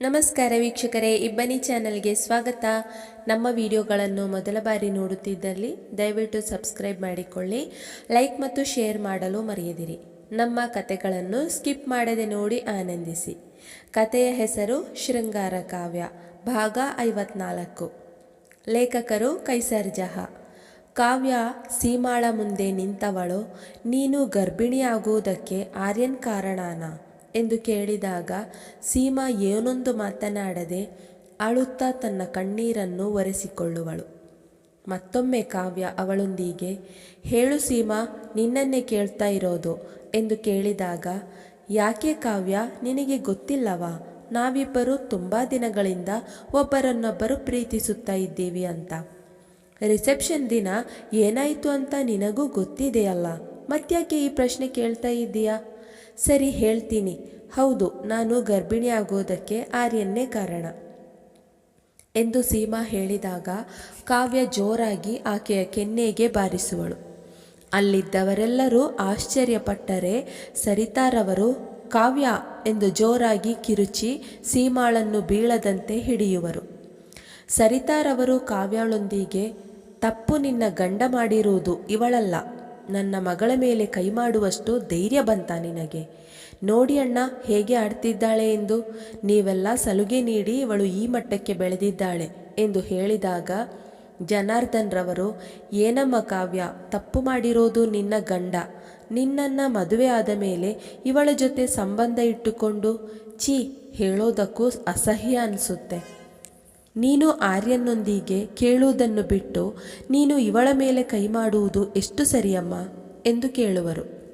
ನಮಸ್ಕಾರ ವೀಕ್ಷಕರೇ, ಇಬ್ಬನಿ ಚಾನಲ್ಗೆ ಸ್ವಾಗತ. ನಮ್ಮ ವಿಡಿಯೋಗಳನ್ನು ಮೊದಲ ಬಾರಿ ನೋಡುತ್ತಿದ್ದಲ್ಲಿ ದಯವಿಟ್ಟು ಸಬ್ಸ್ಕ್ರೈಬ್ ಮಾಡಿಕೊಳ್ಳಿ, ಲೈಕ್ ಮತ್ತು ಶೇರ್ ಮಾಡಲು ಮರೆಯದಿರಿ. ನಮ್ಮ ಕತೆಗಳನ್ನು ಸ್ಕಿಪ್ ಮಾಡದೆ ನೋಡಿ ಆನಂದಿಸಿ. ಕತೆಯ ಹೆಸರು ಶೃಂಗಾರ ಕಾವ್ಯ, ಭಾಗ ಐವತ್ನಾಲ್ಕು. ಲೇಖಕರು ಕೈಸರ್ ಜಹಾ. ಕಾವ್ಯ, ಸೀಮಾಳ ಮುಂದೆ ನಿಂತವಳು, ನೀನು ಗರ್ಭಿಣಿಯಾಗುವುದಕ್ಕೆ ಆರ್ಯನ್ ಕಾರಣನಾ? ಎಂದು ಕೇಳಿದಾಗ, ಸೀಮಾ ಏನೊಂದು ಮಾತನಾಡದೆ ಅಳುತ್ತಾ ತನ್ನ ಕಣ್ಣೀರನ್ನು ಒರೆಸಿಕೊಳ್ಳುವಳು. ಮತ್ತೊಮ್ಮೆ ಕಾವ್ಯ ಅವಳೊಂದಿಗೆ, ಹೇಳು ಸೀಮಾ, ನಿನ್ನನ್ನೇ ಕೇಳ್ತಾ ಇರೋದು? ಎಂದು ಕೇಳಿದಾಗ, ಯಾಕೆ ಕಾವ್ಯ, ನಿನಗೆ ಗೊತ್ತಿಲ್ಲವಾ? ನಾವಿಬ್ಬರು ತುಂಬ ದಿನಗಳಿಂದ ಒಬ್ಬರನ್ನೊಬ್ಬರು ಪ್ರೀತಿಸುತ್ತಾ ಇದ್ದೀವಿ ಅಂತ. ರಿಸೆಪ್ಷನ್ ದಿನ ಏನಾಯಿತು ಅಂತ ನಿನಗೂ ಗೊತ್ತಿದೆಯಲ್ಲ? ಮತ್ತ್ಯಾಕೆ ಈ ಪ್ರಶ್ನೆ ಕೇಳ್ತಾ ಇದ್ದೀಯಾ? ಸರಿ ಹೇಳ್ತೀನಿ. ಹೌದು, ನಾನು ಗರ್ಭಿಣಿ ಆಗೋದಕ್ಕೆ ಆರ್ಯನ್ನೇ ಕಾರಣ. ಎಂದು ಸೀಮಾ ಹೇಳಿದಾಗ ಕಾವ್ಯ ಜೋರಾಗಿ ಆಕೆಯ ಕೆನ್ನೆಗೆ ಬಾರಿಸುವಳು. ಅಲ್ಲಿದ್ದವರೆಲ್ಲರೂ ಆಶ್ಚರ್ಯಪಟ್ಟರೆ ಸರಿತಾರವರು ಕಾವ್ಯ ಎಂದು ಜೋರಾಗಿ ಕಿರುಚಿ ಸೀಮಾಳನ್ನು ಬೀಳದಂತೆ ಹಿಡಿಯುವರು. ಸರಿತಾರವರು ಕಾವ್ಯಳೊಂದಿಗೆ ತಪ್ಪು ನಿನ್ನ ಗಂಡ ಮಾಡಿರುವುದು ಇವಳಲ್ಲ. ನನ್ನ ಮಗಳ ಮೇಲೆ ಕೈ ಮಾಡುವಷ್ಟು ಧೈರ್ಯ ಬಂತ ನಿನಗೆ. ನೋಡಿ ಅಣ್ಣ, ಹೇಗೆ ಆಡ್ತಿದ್ದಾಳೆ ಎಂದು. ನೀವೆಲ್ಲ ಸಲುಗೆ ನೀಡಿ ಇವಳು ಈ ಮಟ್ಟಕ್ಕೆ ಬೆಳೆದಿದ್ದಾಳೆ ಎಂದು ಹೇಳಿದಾಗ ಜನಾರ್ದನ್ ರವರು ಏನಮ್ಮ ಕಾವ್ಯ, ತಪ್ಪು ಮಾಡಿರೋದು ನಿನ್ನ ಗಂಡ. ನಿನ್ನನ್ನು ಮದುವೆ ಆದ ಮೇಲೆ ಇವಳ ಜೊತೆ ಸಂಬಂಧ ಇಟ್ಟುಕೊಂಡು. ಛೀ, ಹೇಳೋದಕ್ಕೂ ಅಸಹ್ಯ ಅನಿಸುತ್ತೆ. ನೀನು ಆರ್ಯನೊಂದಿಗೆ ಕೇಳುವುದನ್ನು ಬಿಟ್ಟು ನೀನು ಇವಳ ಮೇಲೆ ಕೈ ಮಾಡುವುದು ಎಷ್ಟು ಸರಿಯಮ್ಮ? ಎಂದು ಕೇಳುವರು.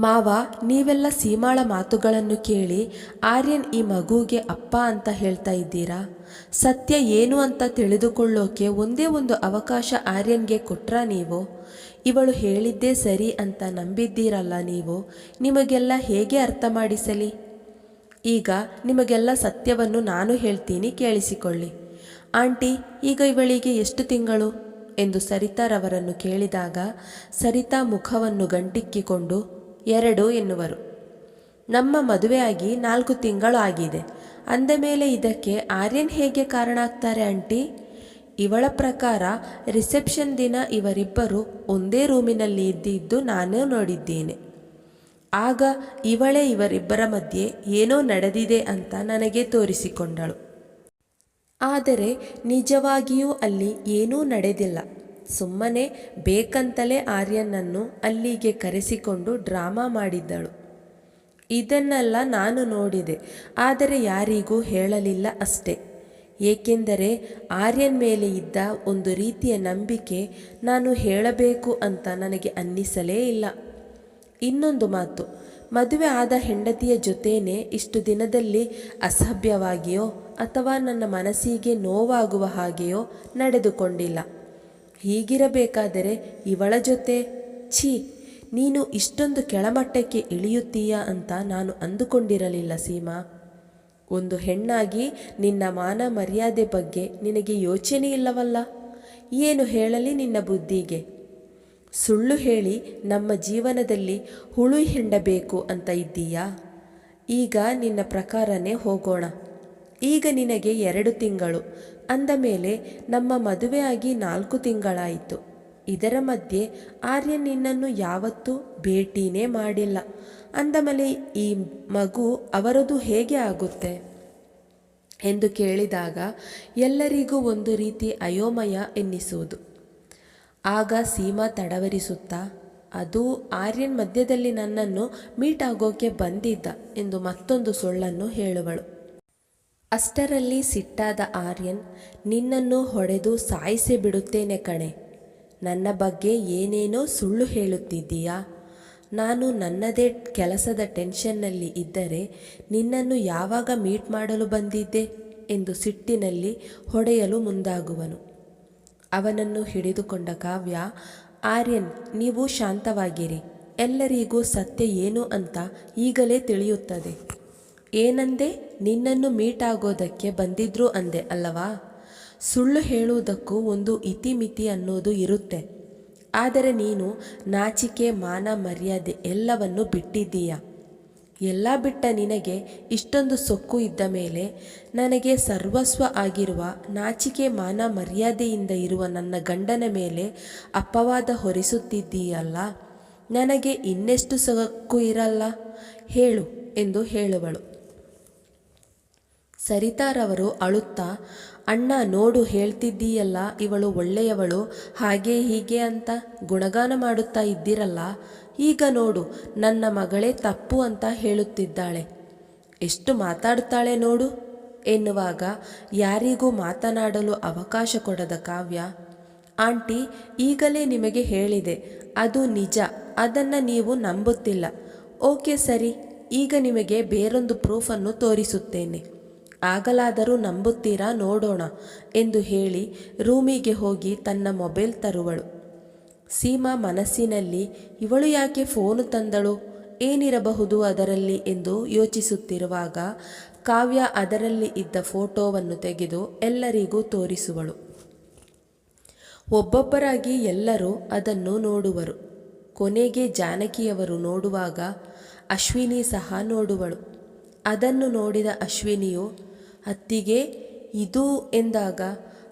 ಮಾವ, ನೀವೆಲ್ಲ ಸೀಮಾಳ ಮಾತುಗಳನ್ನು ಕೇಳಿ ಆರ್ಯನ್ ಈ ಮಗುಗೆ ಅಪ್ಪ ಅಂತ ಹೇಳ್ತಾ ಇದ್ದೀರಾ? ಸತ್ಯ ಏನು ಅಂತ ತಿಳಿದುಕೊಳ್ಳೋಕೆ ಒಂದೇ ಒಂದು ಅವಕಾಶ ಆರ್ಯನ್ಗೆ ಕೊಟ್ರ ನೀವು? ಇವಳು ಹೇಳಿದ್ದೇ ಸರಿ ಅಂತ ನಂಬಿದ್ದೀರಲ್ಲ ನೀವು? ನಿಮಗೆಲ್ಲ ಹೇಗೆ ಅರ್ಥ ಮಾಡಿಸಲಿ? ಈಗ ನಿಮಗೆಲ್ಲ ಸತ್ಯವನ್ನು ನಾನು ಹೇಳ್ತೀನಿ ಕೇಳಿಸಿಕೊಳ್ಳಿ. ಆಂಟಿ, ಈಗ ಇವಳಿಗೆ ಎಷ್ಟು ತಿಂಗಳು? ಎಂದು ಸರಿತಾರವರನ್ನು ಕೇಳಿದಾಗ ಸರಿತಾ ಮುಖವನ್ನು ಗಂಟಿಕ್ಕಿಕೊಂಡು, ಎರಡು ಎನ್ನುವರು. ನಮ್ಮ ಮದುವೆಯಾಗಿ ನಾಲ್ಕು ತಿಂಗಳು ಆಗಿದೆ. ಅಂದ ಮೇಲೆ ಇದಕ್ಕೆ ಆರ್ಯನ್ ಹೇಗೆ ಕಾರಣ ಆಗ್ತಾರೆ ಆಂಟಿ? ಇವಳ ಪ್ರಕಾರ ರಿಸೆಪ್ಷನ್ ದಿನ ಇವರಿಬ್ಬರು ಒಂದೇ ರೂಮಿನಲ್ಲಿ ಇದ್ದಿದ್ದು ನಾನೇ ನೋಡಿದ್ದೇನೆ. ಆಗ ಇವಳೇ ಇವರಿಬ್ಬರ ಮಧ್ಯೆ ಏನೋ ನಡೆದಿದೆ ಅಂತ ನನಗೆ ತೋರಿಸಿಕೊಂಡಳು. ಆದರೆ ನಿಜವಾಗಿಯೂ ಅಲ್ಲಿ ಏನೂ ನಡೆದಿಲ್ಲ. ಸುಮ್ಮನೆ ಬೇಕಂತಲೇ ಆರ್ಯನನ್ನು ಅಲ್ಲಿಗೆ ಕರೆಸಿಕೊಂಡು ಡ್ರಾಮಾ ಮಾಡಿದ್ದಳು. ಇದನ್ನೆಲ್ಲ ನಾನು ನೋಡಿದೆ, ಆದರೆ ಯಾರಿಗೂ ಹೇಳಲಿಲ್ಲ ಅಷ್ಟೆ. ಏಕೆಂದರೆ ಆರ್ಯನ್ ಮೇಲೆ ಇದ್ದ ಒಂದು ರೀತಿಯ ನಂಬಿಕೆ ನಾನು ಹೇಳಬೇಕು ಅಂತ ನನಗೆ ಅನ್ನಿಸಲೇ ಇಲ್ಲ. ಇನ್ನೊಂದು ಮಾತು, ಮದುವೆ ಆದ ಹೆಂಡತಿಯ ಜೊತೇನೆ ಇಷ್ಟು ದಿನದಲ್ಲಿ ಅಸಭ್ಯವಾಗಿಯೋ ಅಥವಾ ನನ್ನ ಮನಸ್ಸಿಗೆ ನೋವಾಗುವ ಹಾಗೆಯೋ ನಡೆದುಕೊಂಡಿಲ್ಲ. ಹೀಗಿರಬೇಕಾದರೆ ಇವಳ ಜೊತೆ, ಛೀ, ನೀನು ಇಷ್ಟೊಂದು ಕೆಳಮಟ್ಟಕ್ಕೆ ಇಳಿಯುತ್ತೀಯಾ ಅಂತ ನಾನು ಅಂದುಕೊಂಡಿರಲಿಲ್ಲ ಸೀಮಾ. ಒಂದು ಹೆಣ್ಣಾಗಿ ನಿನ್ನ ಮಾನ ಮರ್ಯಾದೆ ಬಗ್ಗೆ ನಿನಗೆ ಯೋಚನೆ ಇಲ್ಲವಲ್ಲ ಏನು ಹೇಳಲಿ ನಿನ್ನ ಬುದ್ಧಿಗೆ? ಸುಳ್ಳು ಹೇಳಿ ನಮ್ಮ ಜೀವನದಲ್ಲಿ ಹುಳು ಹಿಂಡಬೇಕು ಅಂತ ಇದ್ದೀಯಾ? ಈಗ ನಿನ್ನ ಪ್ರಕಾರನೇ ಹೋಗೋಣ. ಈಗ ನಿನಗೆ ಎರಡು ತಿಂಗಳು. ಅಂದ ಮೇಲೆ ನಮ್ಮ ಮದುವೆಯಾಗಿ ನಾಲ್ಕು ತಿಂಗಳಾಯಿತು. ಇದರ ಮಧ್ಯೆ ಆರ್ಯ ನಿನ್ನನ್ನು ಯಾವತ್ತೂ ಭೇಟಿನೇ ಮಾಡಿಲ್ಲ. ಅಂದಮೇಲೆ ಈ ಮಗು ಅವರದು ಹೇಗೆ ಆಗುತ್ತೆ? ಎಂದು ಕೇಳಿದಾಗ ಎಲ್ಲರಿಗೂ ಒಂದು ರೀತಿ ಅಯೋಮಯ ಎನ್ನಿಸುವುದು. ಆಗ ಸೀಮಾ ತಡವರಿಸುತ್ತಾ, ಅದು ಆರ್ಯನ್ ಮಧ್ಯದಲ್ಲಿ ನನ್ನನ್ನು ಮೀಟ್ ಆಗೋಕೆ ಬಂದಿದ್ದ ಎಂದು ಮತ್ತೊಂದು ಸುಳ್ಳನ್ನು ಹೇಳುವಳು. ಅಷ್ಟರಲ್ಲಿ ಸಿಟ್ಟಾದ ಆರ್ಯನ್, ನಿನ್ನನ್ನು ಹೊಡೆದು ಸಾಯಿಸಿ ಬಿಡುತ್ತೇನೆ ಕಣೆ. ನನ್ನ ಬಗ್ಗೆ ಏನೇನೋ ಸುಳ್ಳು ಹೇಳುತ್ತಿದ್ದೀಯಾ? ನಾನು ನನ್ನದೇ ಕೆಲಸದ ಟೆನ್ಷನ್ನಲ್ಲಿ ಇದ್ದರೆ ನಿನ್ನನ್ನು ಯಾವಾಗ ಮೀಟ್ ಮಾಡಲು ಬಂದಿದ್ದೆ? ಎಂದು ಸಿಟ್ಟಿನಲ್ಲಿ ಹೊಡೆಯಲು ಮುಂದಾಗುವನು. ಅವನನ್ನು ಹಿಡಿದುಕೊಂಡ ಕಾವ್ಯ, ಆರ್ಯನ್, ನೀವು ಶಾಂತವಾಗಿರಿ. ಎಲ್ಲರಿಗೂ ಸತ್ಯ ಏನು ಅಂತ ಈಗಲೇ ತಿಳಿಯುತ್ತದೆ. ಏನಂದೆ? ನಿನ್ನನ್ನು ಮೀಟ್ ಆಗೋದಕ್ಕೆ ಬಂದಿದ್ರು ಅಂದೆ ಅಲ್ಲವಾ? ಸುಳ್ಳು ಹೇಳುವುದಕ್ಕೂ ಒಂದು ಇತಿಮಿತಿ ಅನ್ನೋದು ಇರುತ್ತೆ. ಆದರೆ ನೀನು ನಾಚಿಕೆ, ಮಾನ, ಮರ್ಯಾದೆ ಎಲ್ಲವನ್ನು ಬಿಟ್ಟಿದ್ದೀಯ? ಎಲ್ಲ ಬಿಟ್ಟ ನಿನಗೆ ಇಷ್ಟೊಂದು ಸೊಕ್ಕು ಇದ್ದ ಮೇಲೆ ನನಗೆ ಸರ್ವಸ್ವ ಆಗಿರುವ ನಾಚಿಕೆ ಮಾನ ಮರ್ಯಾದೆಯಿಂದ ಇರುವ ನನ್ನ ಗಂಡನ ಮೇಲೆ ಅಪವಾದ ಹೊರಿಸುತ್ತಿದ್ದೀಯಲ್ಲ? ನನಗೆ ಇನ್ನೆಷ್ಟು ಸೊಕ್ಕು ಇರಲ್ಲ? ಹೇಳು ಎಂದು ಹೇಳುವಳು. ಸರಿತಾರವರು ಅಳುತ್ತಾ, ಅಣ್ಣ, ನೋಡು, ಹೇಳ್ತಿದ್ದೀಯಲ್ಲ, ಇವಳು ಒಳ್ಳೆಯವಳು, ಹಾಗೆ ಹೀಗೆ ಅಂತ ಗುಣಗಾನ ಮಾಡುತ್ತಾ ಇದ್ದಿರಲ್ಲ? ಈಗ ನೋಡು, ನನ್ನ ಮಗಳೇ ತಪ್ಪು ಅಂತ ಹೇಳುತ್ತಿದ್ದಾಳೆ. ಎಷ್ಟು ಮಾತಾಡ್ತಾಳೆ ನೋಡು. ಎನ್ನುವಾಗ ಯಾರಿಗೂ ಮಾತನಾಡಲು ಅವಕಾಶ ಕೊಡದ ಕಾವ್ಯ, ಆಂಟಿ, ಈಗಲೇ ನಿಮಗೆ ಹೇಳಿದೆ, ಅದು ನಿಜ, ಅದನ್ನು ನೀವು ನಂಬುತ್ತಿಲ್ಲ. ಓಕೆ ಸರಿ, ಈಗ ನಿಮಗೆ ಬೇರೊಂದು ಪ್ರೂಫನ್ನು ತೋರಿಸುತ್ತೇನೆ. ಆಗಲಾದರೂ ನಂಬುತ್ತೀರಾ ನೋಡೋಣ, ಎಂದು ಹೇಳಿ ರೂಮಿಗೆ ಹೋಗಿ ತನ್ನ ಮೊಬೈಲ್ ತರುವಳು. ಸೀಮಾ ಮನಸ್ಸಿನಲ್ಲಿ, ಇವಳು ಯಾಕೆ ಫೋನು ತಂದಳು? ಏನಿರಬಹುದು ಅದರಲ್ಲಿ? ಎಂದು ಯೋಚಿಸುತ್ತಿರುವಾಗ ಕಾವ್ಯ ಅದರಲ್ಲಿ ಇದ್ದ ಫೋಟೋವನ್ನು ತೆಗೆದು ಎಲ್ಲರಿಗೂ ತೋರಿಸುವಳು. ಒಬ್ಬೊಬ್ಬರಾಗಿ ಎಲ್ಲರೂ ಅದನ್ನು ನೋಡುವರು. ಕೊನೆಗೆ ಜಾನಕಿಯವರು ನೋಡುವಾಗ ಅಶ್ವಿನಿ ಸಹ ನೋಡುವಳು. ಅದನ್ನು ನೋಡಿದ ಅಶ್ವಿನಿಯು, ಅತ್ತಿಗೆ, ಇದು? ಎಂದಾಗ,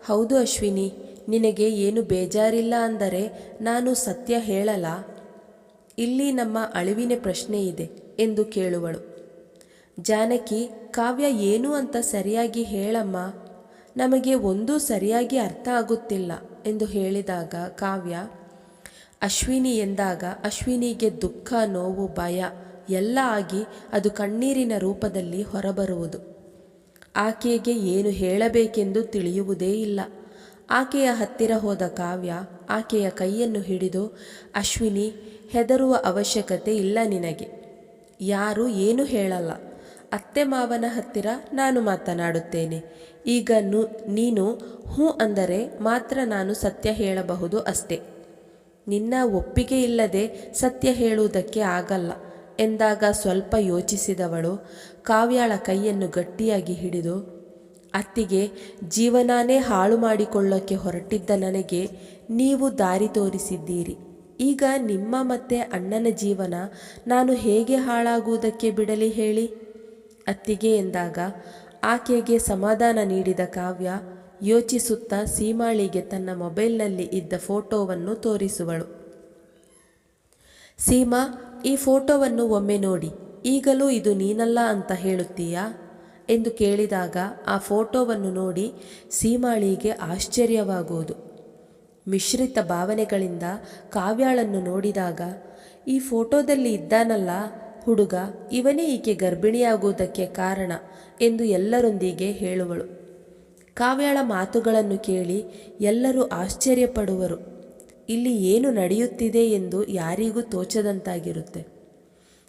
ಹೌದು ಅಶ್ವಿನಿ ನಿನಗೆ ಏನು ಬೇಜಾರಿಲ್ಲ ಅಂದರೆ ನಾನು ಸತ್ಯ ಹೇಳಲ್ಲ. ಇಲ್ಲಿ ನಮ್ಮ ಅಳಿವಿನ ಪ್ರಶ್ನೆ ಇದೆ ಎಂದು ಕೇಳುವಳು. ಜಾನಕಿ, ಕಾವ್ಯ ಏನು ಅಂತ ಸರಿಯಾಗಿ ಹೇಳಮ್ಮ. ನಮಗೆ ಒಂದೂ ಸರಿಯಾಗಿ ಅರ್ಥ ಆಗುತ್ತಿಲ್ಲ ಎಂದು ಹೇಳಿದಾಗ ಕಾವ್ಯ, ಅಶ್ವಿನಿ ಎಂದಾಗ ಅಶ್ವಿನಿಗೆ ದುಃಖ, ನೋವು, ಭಯ ಎಲ್ಲ ಆಗಿ ಅದು ಕಣ್ಣೀರಿನ ರೂಪದಲ್ಲಿ ಹೊರಬರುವುದು. ಆಕೆಗೆ ಏನು ಹೇಳಬೇಕೆಂದು ತಿಳಿಯುವುದೇ ಇಲ್ಲ. ಆಕೆಯ ಹತ್ತಿರ ಹೋದ ಕಾವ್ಯ ಆಕೆಯ ಕೈಯನ್ನು ಹಿಡಿದು, ಅಶ್ವಿನಿ, ಹೆದರುವ ಅವಶ್ಯಕತೆ ಇಲ್ಲ ನಿನಗೆ. ಯಾರು ಏನು ಹೇಳಲ್ಲ. ಅತ್ತೆ ಮಾವನ ಹತ್ತಿರ ನಾನು ಮಾತನಾಡುತ್ತೇನೆ. ಈಗ ನು, ನೀನು ಹ್ಞೂ ಅಂದರೆ ಮಾತ್ರ ನಾನು ಸತ್ಯ ಹೇಳಬಹುದು ಅಷ್ಟೇ. ನಿನ್ನ ಒಪ್ಪಿಗೆ ಇಲ್ಲದೆ ಸತ್ಯ ಹೇಳುವುದಕ್ಕೆ ಆಗಲ್ಲ ಎಂದಾಗ ಸ್ವಲ್ಪ ಯೋಚಿಸಿದವಳು, ಕಾವ್ಯಾಳ ಕೈಯನ್ನು ಗಟ್ಟಿಯಾಗಿ ಹಿಡಿದು ಅತ್ತಿಗೆ, ಜೀವನಾನೇ ಹಾಳು ಮಾಡಿಕೊಳ್ಳೋಕ್ಕೆ ಹೊರಟಿದ್ದ ನನಗೆ ನೀವು ದಾರಿ ತೋರಿಸಿದ್ದೀರಿ. ಈಗ ನಿಮ್ಮ ಮತ್ತೆ ಅಣ್ಣನ ಜೀವನ ನಾನು ಹೇಗೆ ಹಾಳಾಗುವುದಕ್ಕೆ ಬಿಡಲಿ ಹೇಳಿ? ಅತ್ತಿಗೆ ಎಂದಾಗ, ಆಕೆಗೆ ಸಮಾಧಾನ ನೀಡಿದ ಕಾವ್ಯ ಯೋಚಿಸುತ್ತಾ ಸೀಮಾಳಿಗೆ ತನ್ನ ಮೊಬೈಲ್ನಲ್ಲಿ ಇದ್ದ ಫೋಟೋವನ್ನು ತೋರಿಸುವಳು. ಸೀಮಾ, ಈ ಫೋಟೋವನ್ನು ಒಮ್ಮೆ ನೋಡಿ, ಈಗಲೂ ಇದು ನೀನಲ್ಲ ಅಂತ ಹೇಳುತ್ತೀಯಾ? ಎಂದು ಕೇಳಿದಾಗ ಆ ಫೋಟೋವನ್ನು ನೋಡಿ ಸೀಮಾಳಿಗೆ ಆಶ್ಚರ್ಯವಾಗುವುದು. ಮಿಶ್ರಿತ ಭಾವನೆಗಳಿಂದ ಕಾವ್ಯಾಳನ್ನು ನೋಡಿದಾಗ, ಈ ಫೋಟೋದಲ್ಲಿ ಇದ್ದಾನಲ್ಲ ಹುಡುಗ, ಇವನೇ ಈಕೆ ಗರ್ಭಿಣಿಯಾಗುವುದಕ್ಕೆ ಕಾರಣ ಎಂದು ಎಲ್ಲರೊಂದಿಗೆ ಹೇಳುವಳು. ಕಾವ್ಯಾಳ ಮಾತುಗಳನ್ನು ಕೇಳಿ ಎಲ್ಲರೂ ಆಶ್ಚರ್ಯಪಡುವರು. ಇಲ್ಲಿ ಏನು ನಡೆಯುತ್ತಿದೆ ಎಂದು ಯಾರಿಗೂ ತೋಚದಂತಾಗಿರುತ್ತೆ.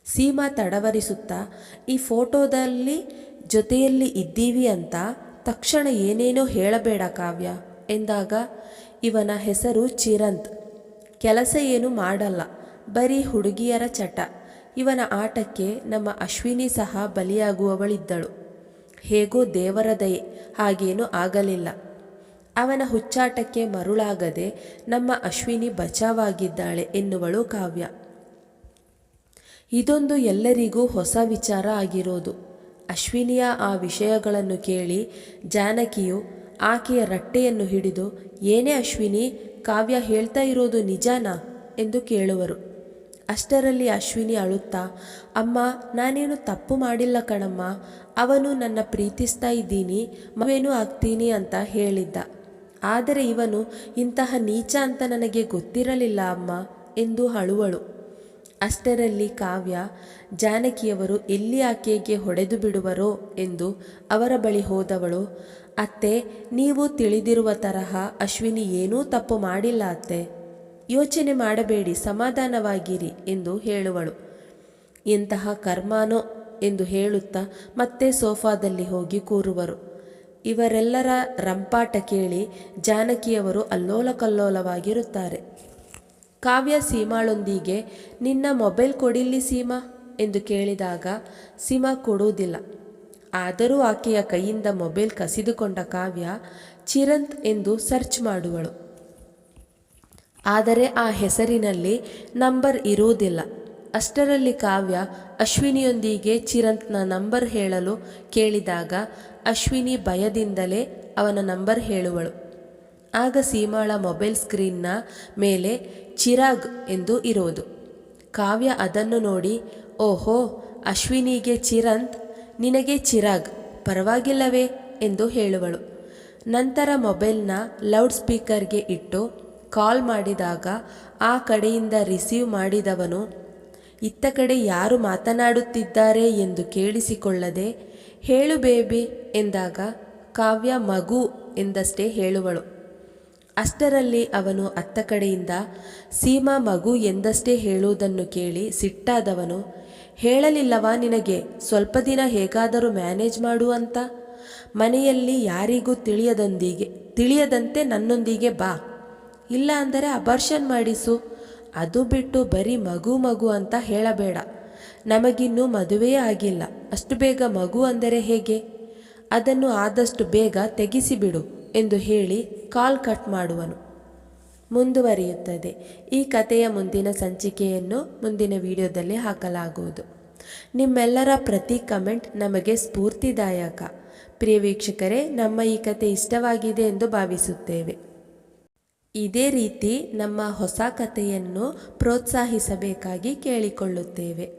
ಸೀಮಾ ತಡವರಿಸುತ್ತಾ, ಈ ಫೋಟೋದಲ್ಲಿ ಜೊತೆಯಲ್ಲಿ ಇದ್ದೀವಿ ಅಂತ ತಕ್ಷಣ ಏನೇನೋ ಹೇಳಬೇಡ ಕಾವ್ಯ ಎಂದಾಗ ಇವನ ಹೆಸರು ಚಿರಂತ್. ಕೆಲಸ ಏನು ಮಾಡಲ್ಲ, ಬರೀ ಹುಡುಗಿಯರ ಚಟ. ಇವನ ಆಟಕ್ಕೆ ನಮ್ಮ ಅಶ್ವಿನಿ ಸಹ ಬಲಿಯಾಗುವವಳಿದ್ದಳು. ಹೇಗೋ ದೇವರ ದಯೆ, ಹಾಗೇನೂ ಆಗಲಿಲ್ಲ. ಅವನ ಹುಚ್ಚಾಟಕ್ಕೆ ಮರುಳಾಗದೆ ನಮ್ಮ ಅಶ್ವಿನಿ ಬಚಾವಾಗಿದ್ದಾಳೆ ಎನ್ನುವಳು ಕಾವ್ಯ. ಇದೊಂದು ಎಲ್ಲರಿಗೂ ಹೊಸ ವಿಚಾರ ಆಗಿರೋದು. ಅಶ್ವಿನಿಯ ಆ ವಿಷಯಗಳನ್ನು ಕೇಳಿ ಜಾನಕಿಯು ಆಕೆಯ ರಟ್ಟೆಯನ್ನು ಹಿಡಿದು, ಏನೇ ಅಶ್ವಿನಿ, ಕಾವ್ಯ ಹೇಳ್ತಾ ಇರೋದು ನಿಜಾನಾ? ಎಂದು ಕೇಳುವರು. ಅಷ್ಟರಲ್ಲಿ ಅಶ್ವಿನಿ ಅಳುತ್ತಾ, ಅಮ್ಮ, ನಾನೇನು ತಪ್ಪು ಮಾಡಿಲ್ಲ ಕಣಮ್ಮ. ಅವನು ನನ್ನ ಪ್ರೀತಿಸ್ತಾ ಇದ್ದೀನಿ ಮವೇನೂ ಆಗ್ತೀನಿ ಅಂತ ಹೇಳಿದ್ದ. ಆದರೆ ಇವನು ಇಂತಹ ನೀಚ ಅಂತ ನನಗೆ ಗೊತ್ತಿರಲಿಲ್ಲ ಅಮ್ಮ, ಎಂದು ಅಳುವಳು. ಅಷ್ಟರಲ್ಲಿ ಕಾವ್ಯ, ಜಾನಕಿಯವರು ಎಲ್ಲಿ ಆಕೆಗೆ ಹೊಡೆದು ಬಿಡುವರೋ ಎಂದು ಅವರ ಬಳಿ ಹೋದವಳು, ಅತ್ತೆ, ನೀವು ತಿಳಿದಿರುವ ತರಹ ಅಶ್ವಿನಿ ಏನೂ ತಪ್ಪು ಮಾಡಿಲ್ಲ, ಅತ್ತೆ. ಯೋಚನೆ ಮಾಡಬೇಡಿ, ಸಮಾಧಾನವಾಗಿರಿ ಎಂದು ಹೇಳುವಳು. ಎಂತಹ ಕರ್ಮಾನೋ ಎಂದು ಹೇಳುತ್ತಾ ಮತ್ತೆ ಸೋಫಾದಲ್ಲಿ ಹೋಗಿ ಕೂರುವರು. ಇವರೆಲ್ಲರ ರಂಪಾಟ ಕೇಳಿ ಜಾನಕಿಯವರು ಅಲ್ಲೋಲ ಕಲ್ಲೋಲವಾಗಿರುತ್ತಾರೆ ಕಾವ್ಯ ಸೀಮಾಳೊಂದಿಗೆ, ನಿನ್ನ ಮೊಬೈಲ್ ಕೊಡಿಲ್ಲಿ ಸೀಮಾ ಎಂದು ಕೇಳಿದಾಗ, ಸೀಮಾ ಕೊಡುವುದಿಲ್ಲ ಆದರೂ ಆಕೆಯ ಕೈಯಿಂದ ಮೊಬೈಲ್ ಕಸಿದುಕೊಂಡ ಕಾವ್ಯ ಚಿರಂತ್ ಎಂದು ಸರ್ಚ್ ಮಾಡುವಳು. ಆದರೆ ಆ ಹೆಸರಿನಲ್ಲಿ ನಂಬರ್ ಇರುವುದಿಲ್ಲ ಅಷ್ಟರಲ್ಲಿ ಕಾವ್ಯ ಅಶ್ವಿನಿಯೊಂದಿಗೆ ಚಿರಂತ್ನ ನಂಬರ್ ಹೇಳಲು ಕೇಳಿದಾಗ, ಅಶ್ವಿನಿ ಭಯದಿಂದಲೇ ಅವನ ನಂಬರ್ ಹೇಳುವಳು. ಆಗ ಸೀಮಾಳ ಮೊಬೈಲ್ ಸ್ಕ್ರೀನ್ನ ಮೇಲೆ ಚಿರಾಗ್ ಎಂದು ಇರುವುದು. ಕಾವ್ಯ ಅದನ್ನು ನೋಡಿ, ಓಹೋ, ಅಶ್ವಿನಿಗೆ ಚಿರಂತ್, ನಿನಗೆ ಚಿರಾಗ್, ಪರವಾಗಿಲ್ಲವೇ? ಎಂದು ಹೇಳುವಳು. ನಂತರ ಮೊಬೈಲ್ನ ಲೌಡ್ ಸ್ಪೀಕರ್ಗೆ ಇಟ್ಟು ಕಾಲ್ ಮಾಡಿದಾಗ ಆ ಕಡೆಯಿಂದ ರಿಸೀವ್ ಮಾಡಿದವನು, ಇತ್ತ ಕಡೆ ಯಾರು ಮಾತನಾಡುತ್ತಿದ್ದಾರೆ ಎಂದು ಕೇಳಿಸಿಕೊಳ್ಳದೆ ಹೇಳು ಬೇಬಿ ಎಂದಾಗ ಕಾವ್ಯ ಮಗು ಎಂದಷ್ಟೇ ಹೇಳುವಳು. ಅಷ್ಟರಲ್ಲಿ ಅವನು ಅತ್ತ ಕಡೆಯಿಂದ, ಸೀಮಾ ಮಗು ಎಂದಷ್ಟೇ ಹೇಳುವುದನ್ನು ಕೇಳಿ ಸಿಟ್ಟಾದವನು, ಹೇಳಲಿಲ್ಲವಾ ನಿನಗೆ, ಸ್ವಲ್ಪ ದಿನ ಹೇಗಾದರೂ ಮ್ಯಾನೇಜ್ ಮಾಡು ಅಂತ? ಮನೆಯಲ್ಲಿ ಯಾರಿಗೂ ತಿಳಿಯದೊಂದಿಗೆ, ತಿಳಿಯದಂತೆ ನನ್ನೊಂದಿಗೆ ಬಾ. ಇಲ್ಲ ಅಂದರೆ ಅಬರ್ಷನ್ ಮಾಡಿಸು. ಅದು ಬಿಟ್ಟು ಬರೀ ಮಗು ಮಗು ಅಂತ ಹೇಳಬೇಡ. ನಮಗಿನ್ನೂ ಮದುವೆಯೇ ಆಗಿಲ್ಲ. ಅಷ್ಟು ಬೇಗ ಮಗು ಅಂದರೆ ಹೇಗೆ? ಅದನ್ನು ಆದಷ್ಟು ಬೇಗ ತೆಗೆಸಿಬಿಡು. ಎಂದು ಹೇಳಿ ಕಾಲ್ ಕಟ್ ಮಾಡುವನು. ಮುಂದುವರಿಯುತ್ತದೆ. ಈ ಕಥೆಯ ಮುಂದಿನ ಸಂಚಿಕೆಯನ್ನು ಮುಂದಿನ ವಿಡಿಯೋದಲ್ಲಿ ಹಾಕಲಾಗುವುದು. ನಿಮ್ಮೆಲ್ಲರ ಪ್ರತಿ ಕಮೆಂಟ್ ನಮಗೆ ಸ್ಫೂರ್ತಿದಾಯಕ. ಪ್ರಿಯ ವೀಕ್ಷಕರೇ, ನಮ್ಮ ಈ ಕತೆ ಇಷ್ಟವಾಗಿದೆ ಎಂದು ಭಾವಿಸುತ್ತೇವೆ. ಇದೇ ರೀತಿ ನಮ್ಮ ಹೊಸ ಕಥೆಯನ್ನು ಪ್ರೋತ್ಸಾಹಿಸಬೇಕಾಗಿ ಕೇಳಿಕೊಳ್ಳುತ್ತೇವೆ.